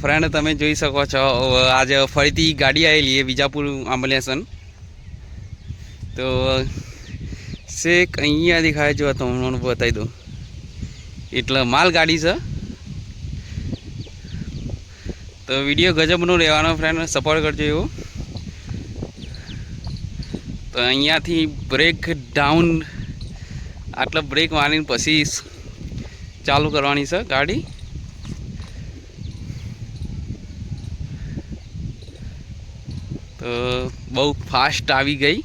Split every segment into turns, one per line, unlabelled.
Friend તમે જોઈ શકો છો. આજે ફરીથી ગાડી આવેલી એ વિજાપુર આંબલેસન તો શેક અહીંયા દેખાય, જો તમને બતાવી દઉં. એટલે માલ ગાડી છે. તો વીડિયો ગજબનો રહેવાનો ફ્રેન્ડ સપોર્ટ કરજો એવું. તો અહીંયાથી બ્રેક ડાઉન આટલો બ્રેક મારીને પછી ચાલુ કરવાની છે ગાડી. તો બહુ ફાસ્ટ આવી ગઈ.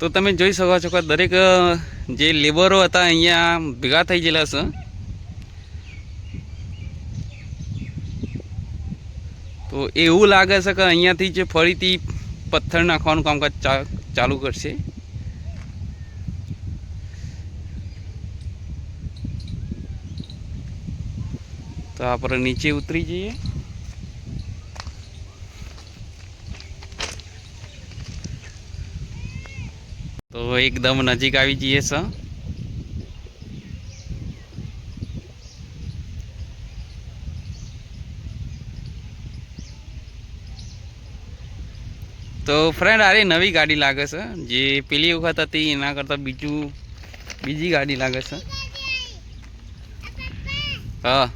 તો તમે જોઈ શકો છો કે દરેક જે લેબરો હતા અહીંયા ભેગા થઈ ગયેલા છે. તો એવું લાગે છે કે અહીંયાથી જે ફરીથી પથ્થર નાખવાનું કામકાજ ચાલુ કરશે. તો આપણે નીચે ઉતરી જઈએ. તો એકદમ નજીક આવી જઈએ, સર. તો ફ્રેન્ડ અરે નવી ગાડી લાગે છે. જે પેલી વખત હતી, એના કરતાં બીજું, બીજી ગાડી લાગે છે. હા.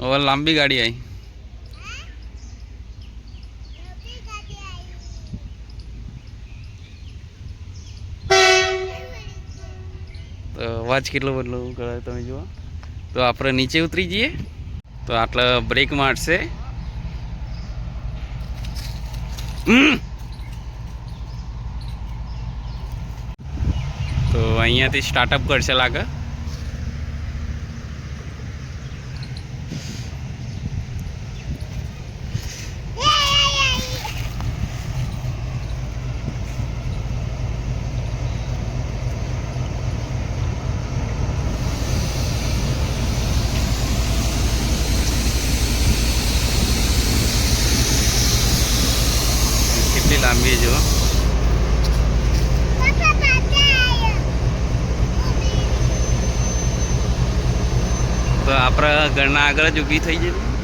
હવે લાંબી ગાડી આવી તો અવાજ કેટલો બદલો કરે તમે જુઓ. તો આપણે નીચે ઉતરી જઈએ. તો આટલા બ્રેક મારશે. તો અહીંયાથી સ્ટાર્ટઅપ કરશે લાગે. છે જુઓ તો આપણા ઘરના આગળ જ ઊભી થઈ જતી